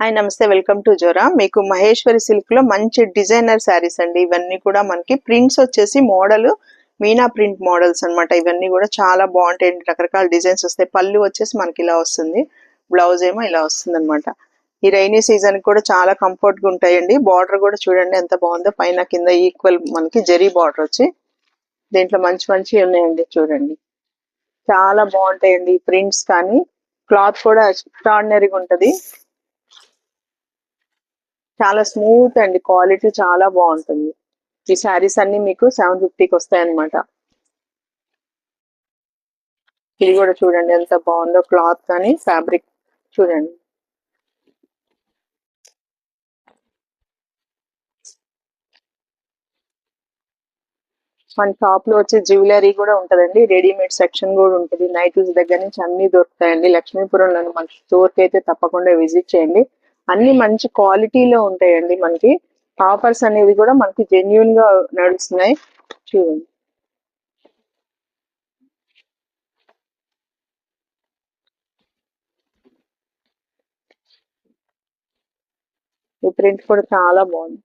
Hi నమస్తే welcome to Zora. మీకు మహేశ్వరి సిల్క్లో మంచి డిజైనర్ శారీస్ అండి. ఇవన్నీ కూడా మనకి ప్రింట్స్ వచ్చేసి మోడల్ మీనా ప్రింట్ మోడల్స్ అన్నమాట. ఇవన్నీ కూడా చాలా బాగుంటాయి. రకరకాల డిజైన్స్ వస్తాయి. పళ్ళు వచ్చేసి మనకి ఇలా వస్తుంది. బ్లౌజ్ ఏమో ఇలా వస్తుంది అనమాట ఈ రైనీ సీజన్ కూడా చాలా కంఫర్ట్గా ఉంటాయండి. బార్డర్ కూడా చూడండి ఎంత బాగుందో. పైన కింద ఈక్వల్ మనకి జరీ బార్డర్ వచ్చి దీంట్లో మంచి మంచి ఉన్నాయండి చూడండి. చాలా బాగుంటాయండి ప్రింట్స్ కానీ. క్లాత్ కూడా ఎక్స్ట్రాడినరీగా ఉంటది. చాలా స్మూత్ అండి. క్వాలిటీ చాలా బాగుంటుంది. ఈ శారీస్ అన్ని మీకు సెవెన్ ఫిఫ్టీకి వస్తాయి అనమాట ఇది కూడా చూడండి ఎంత బాగుందో క్లాత్ కానీ ఫ్యాబ్రిక్ చూడండి. మన షాప్లో వచ్చే జ్యువెలరీ కూడా ఉంటదండి. రెడీమేడ్ సెక్షన్ కూడా ఉంటుంది. నైటీస్ దగ్గర నుంచి అన్ని దొరుకుతాయండి. లక్ష్మీపురంలో మన స్టోర్కి అయితే తప్పకుండా విజిట్ చేయండి. అన్ని మంచి క్వాలిటీలో ఉంటాయండి మనకి. ఆఫర్స్ అనేవి కూడా మనకి జెన్యున్గా నడుస్తున్నాయి. చూడండి. ఈ ప్రింట్ కూడా చాలా బాగుంది.